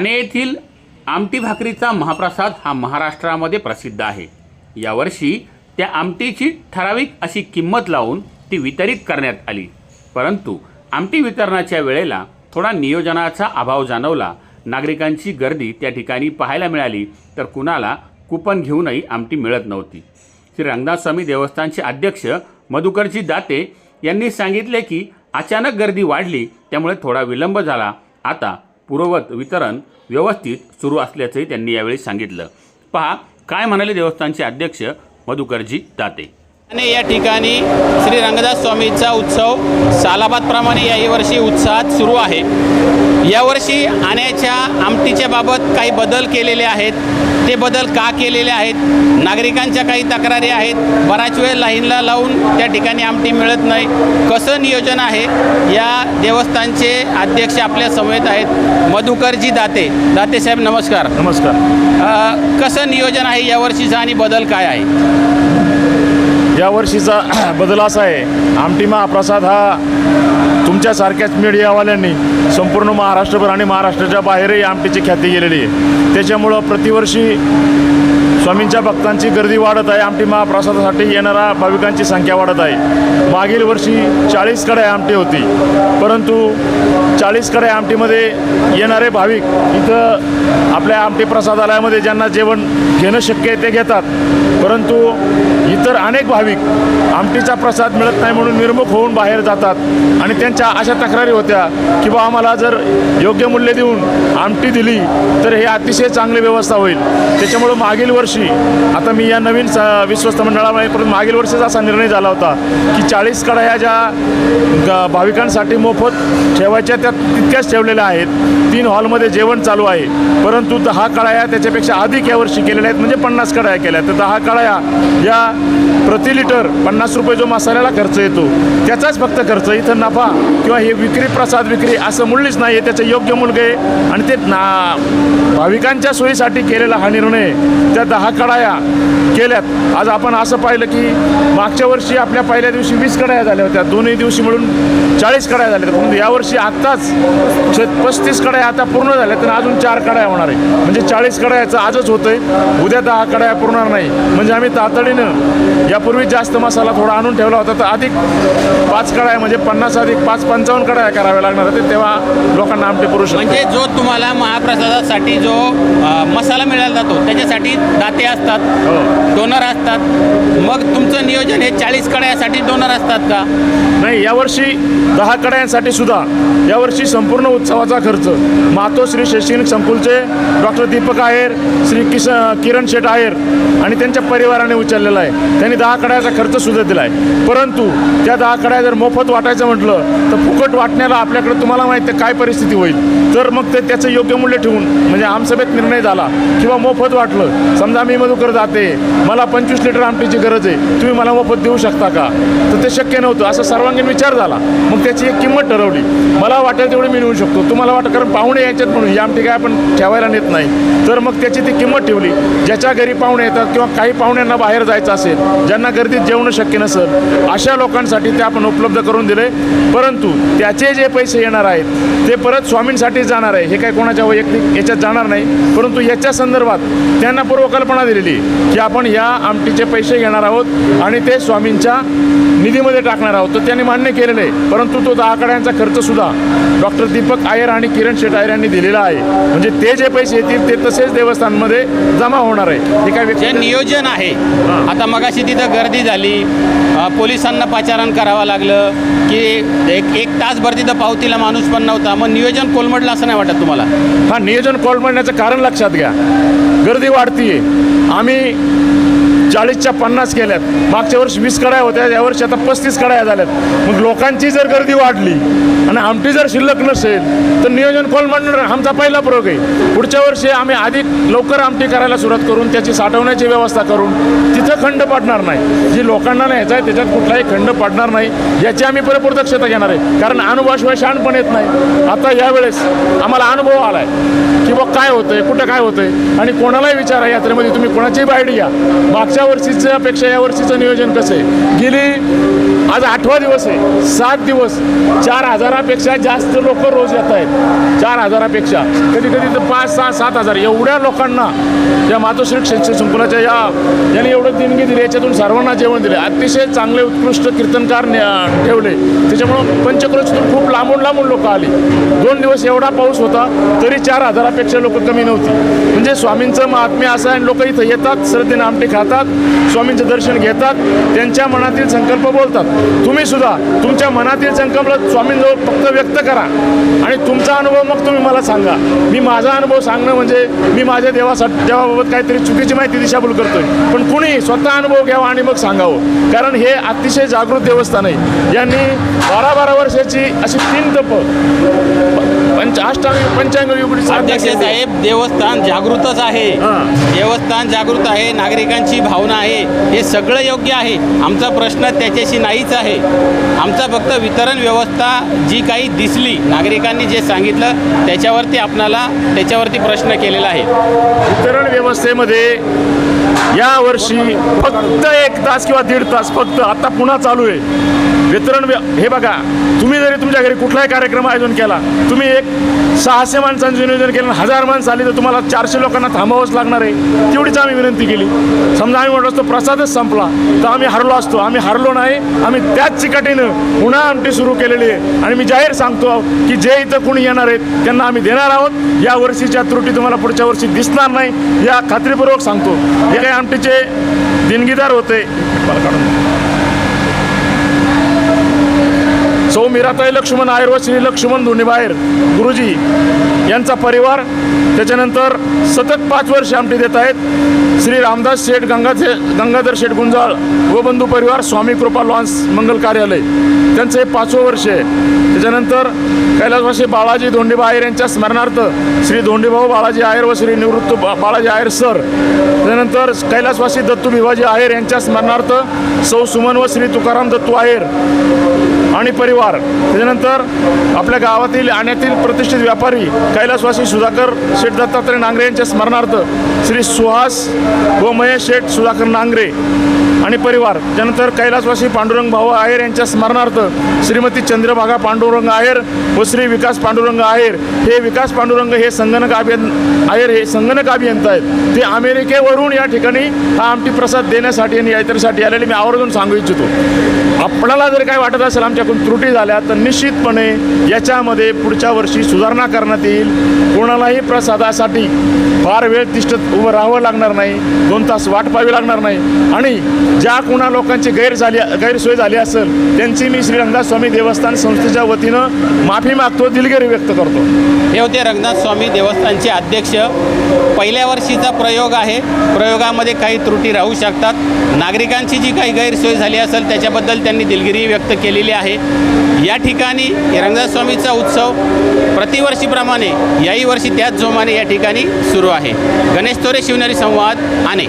ठाणे येथील आमटी भाकरीचा महाप्रसाद हा महाराष्ट्रामध्ये प्रसिद्ध आहे. यावर्षी त्या आमटीची ठराविक अशी किंमत लावून ती वितरित करण्यात आली. परंतु आमटी वितरणाच्या वेळेला थोडा नियोजनाचा अभाव जाणवला. नागरिकांची गर्दी त्या ठिकाणी पाहायला मिळाली तर कुणाला कुपन घेऊनही आमटी मिळत नव्हती. श्री रंगनाथ स्वामी देवस्थानचे अध्यक्ष मधुकरजी दाते यांनी सांगितले की अचानक गर्दी वाढली त्यामुळे थोडा विलंब झाला. आता पूर्ववत वितरण व्यवस्थित सुरू असल्याचंही त्यांनी यावेळी सांगितलं. पहा काय म्हणाले देवस्थानचे अध्यक्ष मधुकरजी दाते? आणि या ठिकाणी श्री रंगदास स्वामींचा उत्सव सालाबादप्रमाणे याही वर्षी उत्साहात सुरू आहे. यावर्षी आण्याच्या आमटीच्या बाबत काही बदल केलेले आहेत. ते बदल का केलेले आहेत? नागरिकांच्या काही तक्रारी आहेत. बराच वेळ लाईनला लावून त्या ठिकाणी आमटी मिळत नाही. कसं नियोजन आहे? या देवस्थानचे अध्यक्ष आपल्या समेत आहेत मधुकरजी दाते. दाते साहेब नमस्कार. नमस्कार. कसं नियोजन आहे यावर्षीचं आणि बदल काय आहे? या वर्षीचा बदल असा आहे आमटी महाप्रसाद हा तुमच्यासारख्याच मीडियावाल्यांनी संपूर्ण महाराष्ट्रभर आणि महाराष्ट्राच्या बाहेरही आमटीची ख्याती गेलेली आहे. त्याच्यामुळं प्रतिवर्षी स्वामींच्या भक्तांची गर्दी वाढत आहे. आमटी महाप्रसादासाठी येणाऱ्या भाविकांची संख्या वाढत आहे. मागील वर्षी चाळीस कड्या आमटी होती. परंतु चाळीस कड्या आमटीमध्ये येणारे भाविक इथं आपल्या आमटी प्रसादालयामध्ये ज्यांना जेवण घेणं शक्य आहे ते घेतात. परंतु इतर अनेक भाविक आमटीचा प्रसाद मिळत नाही म्हणून निर्मुख होऊन बाहेर जातात आणि त्यांच्या अशा तक्रारी होत्या की बा आम्हाला जर योग्य मूल्य देऊन आमटी दिली तर हे अतिशय चांगली व्यवस्था होईल. त्याच्यामुळं मागील वर्षी आता मी या नवीन स विश्वस्त मंडळामुळे परंतु मागील वर्षीच असा निर्णय झाला होता की चाळीस कढाया ज्या ग- भाविकांसाठी मोफत ठेवायच्या त्या तितक्याच ठेवलेल्या आहेत. तीन हॉलमध्ये जेवण चालू आहे. परंतु दहा कळाया त्याच्यापेक्षा अधिक यावर्षी केलेल्या आहेत. म्हणजे पन्नास कळाया केल्या. तर दहा कळाया या प्रति लिटर पन्नास रुपये जो मसाल्याला खर्च येतो त्याचाच फक्त खर्च इथं नफा किंवा हे विक्री प्रसाद विक्री असं मूल्यच नाही आहे त्याचं योग्य मूल्य आहे आणि ते ना भाविकांच्या सोयीसाठी केलेला हा निर्णय त्या दहा कडाया केल्यात. आज आपण असं पाहिलं की मागच्या वर्षी आपल्या पहिल्या दिवशी वीस कडाया झाल्या होत्या. दोन्ही दिवशी मिळून चाळीस कडाया झाल्या परंतु यावर्षी आत्ताच पस्तीस कडाया आता पूर्ण झाल्या तर अजून चार कडाया होणार आहे म्हणजे चाळीस कडायाचं आजच होतंय. उद्या दहा कडाया पुरणार नाही. म्हणजे आम्ही तातडीनं यापूर्वी जास्त मसाला थोडा आणून ठेवला होता. तर अधिक पाच कडाया म्हणजे पन्नास अधिक पाच पंचावन्न कडाया कराव्या लागणार होते तेव्हा लोकांना आमटे पुरुष म्हणजे जो तुम्हाला महाप्रसादासाठी जो मसाला मिळाला जातो त्याच्यासाठी दाते असतात. हो. डोनर असतात. मग तुमचं नियोजन हे चाळीस कड्यासाठी डोनर असतात का? नाही यावर्षी दहा कड्यांसाठी सुद्धा. यावर्षी संपूर्ण उत्सवाचा खर्च. मातो श्री शैक्षणिक संकुलचे डॉक्टर दीपक आहेर श्री किस किरण शेठ आहेर आणि त्यांच्या परिवाराने उचललेला आहे. त्यांनी दहा कड्याचा खर्च सुद्धा दिला आहे परंतु त्या दहा कड्या जर मोफत वाटायचं म्हटलं तर फुकट वाटण्याला आपल्याकडे तुम्हाला माहिती आहे काय परिस्थिती होईल. तर मग ते त्याचं योग्य मूल्य ठेवून म्हणजे आमसभेत निर्णय झाला किंवा मोफत वाटलं. समजा मी मधुकर जाते मला पंचवीस लिटर आमटीची गरज आहे. तुम्ही मला मोफत देऊ शकता का? तर ते शक्य नव्हतं. असं सर्वांगीण विचार झाला. मग त्याची एक किंमत ठरवली. मला वाटेल तेवढी मी नेऊ शकतो. तुम्हाला वाटतं कारण पाहुणे यायच्यात म्हणून ही आमटी काय आपण ठेवायला नेत नाही. तर मग त्याची ती किंमत ठेवली. ज्याच्या घरी पाहुणे येतात किंवा काही पाहुण्यांना बाहेर जायचं असेल ज्यांना गर्दीत जेवणं शक्य नसेल अशा लोकांसाठी ते आपण उपलब्ध करून दिले परंतु त्याचे जे पैसे येणार आहेत ते परत स्वामींसाठी जाणार आहे. हे काय कोणाच्या वैयक्तिक याच्यात जाणार नाही. परंतु याच्या संदर्भात त्यांना पूर्वकल्पना दिलेली की आपण या आमटी आमटीचे पैसे घेणार आहोत आणि ते स्वामींच्या निधीमध्ये टाकणार आहोत. तर त्यांनी मान्य केलेलं आहे. परंतु तो दहा कड्यांचा खर्च सुद्धा डॉक्टर दीपक आयर आणि किरण शेट आयर यांनी दिलेला आहे. म्हणजे ते जे पैसे येतील ते तसेच देवस्थानमध्ये जमा होणार आहे. हे काय नियोजन आहे. आता मगाशी तिथं गर्दी झाली. पोलिसांना पाचारण करावं लागलं की एक एक तासभर तिथं पावतीला माणूस पण नव्हता. मग नियोजन कोलमडलं असं नाही वाटत तुम्हाला? हा नियोजन कोलमडण्याचं कारण लक्षात घ्या. गर्दी वाढतीये. आम्ही चाळीसच्या पन्नास केल्यात मागच्या वर्षी वीस कड्या होत्या यावर्षी आता पस्तीस कड्या झाल्यात. मग लोकांची जर गर्दी वाढली आणि आमटी जर शिल्लक नसेल तर नियोजन कोलमडणार आमचा पहिला प्रयोग आहे. पुढच्या वर्षी आम्ही अधिक लवकर आमटी करायला सुरुवात करून त्याची साठवण्याची व्यवस्था करून तिथं खंड पडणार नाही. जी लोकांना न्यायचं आहे त्याच्यात कुठलाही खंड पडणार नाही. याची आम्ही परिपूर्ण दक्षता घेणार आहे. कारण अनुभवाशिवाय शहाणपण येत नाही. आता यावेळेस आम्हाला अनुभव आला आहे की बघ काय होतंय कुठं काय होतंय? आणि कोणालाही विचारा यात्रेमध्ये तुम्ही कोणाचीही बायडी घ्या मागच्या वर्षीच्या पेक्षा या वर्षीचं नियोजन कसं आहे? गेली आज आठवा दिवस आहे. सात दिवस. चार हजारापेक्षा जास्त लोक रोज येत आहेत. चार हजारापेक्षा. कधी कधी तर पाच सहा सात हजार. एवढ्या लोकांना या मातोश्री शैक्षणिक संकुलाच्या या यांनी एवढं देणगी दिली याच्यातून सर्वांना जेवण दिले. अतिशय चांगले उत्कृष्ट कीर्तनकार ठेवले. त्याच्यामुळं पंचक्रोशीतून खूप लांबून लांबून लोक आली. दोन दिवस एवढा पाऊस होता तरी चार हजारापेक्षा लोक कमी नव्हती. म्हणजे स्वामींचं महात्म्य असं आहे लोक इथं येतात श्रद्धेने आमटे खातात स्वामींचं दर्शन घेतात त्यांच्या मनातील संकल्प बोलतात. तुम्ही सुद्धा तुमच्या मनातील संकल्प स्वामींजवळ फक्त व्यक्त करा. आणि तुमचा अनुभव मग तुम्ही मला सांगा. मी माझा अनुभव सांगणं म्हणजे मी माझ्या देवासाठी देवाबाबत काहीतरी चुकीची माहिती दिशाभूल करतोय. पण कुणी स्वतः अनुभव घ्यावा आणि मग सांगावं. कारण हे अतिशय जागृत देवस्थान आहे. यांनी बारा बारा वर्षाची अशी तीन तप पंच अष्टांग पंचांग अध्यक्ष. साहेब देवस्थान जागृतच आहे. देवस्थान जागृत आहे नागरिकांची भावना आहे. हे सगळं योग्य आहे. आमचा प्रश्न त्याच्याशी नाहीच आहे. आमचा फक्त वितरण व्यवस्था जी काही दिसली नागरिकांनी जे सांगितलं त्याच्यावरती आपणाला त्याच्यावरती प्रश्न केलेला आहे. वितरण व्यवस्थेमध्ये या वर्षी फक्त एक तास किंवा दीड तास फक्त आता पुन्हा चालू आहे. वितरण हे बघा तुम्ही जरी तुमच्या घरी कुठलाही कार्यक्रम आयोजन केला तुम्ही एक सहाशे माणसांचं नियोजन केलं हजार माणसं आली तर तुम्हाला चारशे लोकांना थांबावंच लागणार आहे. तेवढीच आम्ही विनंती केली. समजा आम्ही म्हटलं असतो प्रसादच संपला. तर आम्ही हरलो असतो. आम्ही हरलो नाही आम्ही त्याच चिकाटीनं पुन्हा आमटी सुरू केलेली आहे. आणि मी जाहीर सांगतो की जे इथं कुणी येणार आहेत त्यांना आम्ही देणार आहोत. या वर्षीच्या त्रुटी तुम्हाला पुढच्या वर्षी दिसणार नाही. या खात्रीपूर्वक सांगतो. हे आमटीचे दिनगीदार होते. सौ मीराताई लक्ष्मण आयर व श्री लक्ष्मण धोंडीबाहेर गुरुजी यांचा परिवार त्याच्यानंतर सतत पाच वर्ष आमटी देत आहेत. श्री रामदास शेठ गंगाधे गंगाधर शेठ गुंजाळ व बंधू परिवार स्वामी कृपा लॉन्स मंगल कार्यालय. त्यांचं हे पाचवं वर्ष आहे. त्याच्यानंतर कैलासवासी बाळाजी धोंडीबा आयर यांच्या स्मरणार्थ श्री धोंडीभाऊ बाळाजी आयर व श्री निवृत्त बा- बाळाजी आयर सर. त्यानंतर कैलासवासी दत्तू भिवाजी आयर यांच्या स्मरणार्थ सौ सुमन व श्री तुकाराम दत्तू आयर आणि परिवार. त्याच्यानंतर आपल्या गावातील आण्यातील प्रतिष्ठित व्यापारी कैलासवासी सुधाकर शेठ दत्तात्रय नांगरे यांच्या स्मरणार्थ श्री सुहास व महेश शेठ सुधाकर नांगरे आणि परिवार. त्यानंतर कैलासवासी पांडुरंग भाऊ आयर यांच्या स्मरणार्थ श्रीमती चंद्रभागा पांडुरंग आहेर व श्री विकास पांडुरंग आहेर हे विकास पांडुरंग हे संगणक अभियन आयर हे संगणक अभियंता आहेत. ते अमेरिकेवरून या ठिकाणी हा आमटी प्रसाद देण्यासाठी आणि यात्रेसाठी आलेले. मी आवर्जून सांगू इच्छितो. आपणाला जर काय वाटत असेल आमच्याकडून त्रुटी झाल्या तर निश्चितपणे याच्यामध्ये पुढच्या वर्षी सुधारणा करण्यात येईल. कोणालाही प्रसादासाठी फार वेळ तिष्ठत उभं राहावं लागणार नाही. दोन तास वाट पाहावी लागणार नाही. आणि ज्या कुणा लोकांची गैर झाली गैरसोय झाली असेल त्यांची मी श्री रंगनाथ स्वामी देवस्थान संस्थेच्या वतीनं माफी मागतो दिलगिरी व्यक्त करतो. हे होते रंगनाथ स्वामी देवस्थानचे अध्यक्ष. पहिल्या वर्षीचा प्रयोग आहे. प्रयोगामध्ये काही त्रुटी राहू शकतात. नागरिकांची जी काही गैरसोय झाली असेल त्याच्याबद्दल त्यांनी दिलगिरी व्यक्त केलेली आहे. या ठिकाणी रंगनाथ स्वामीचा उत्सव प्रतिवर्षीप्रमाणे याही वर्षी त्याच जोमाने या ठिकाणी सुरू आहे. गणेश तोरे शिवनेरी संवाद आणे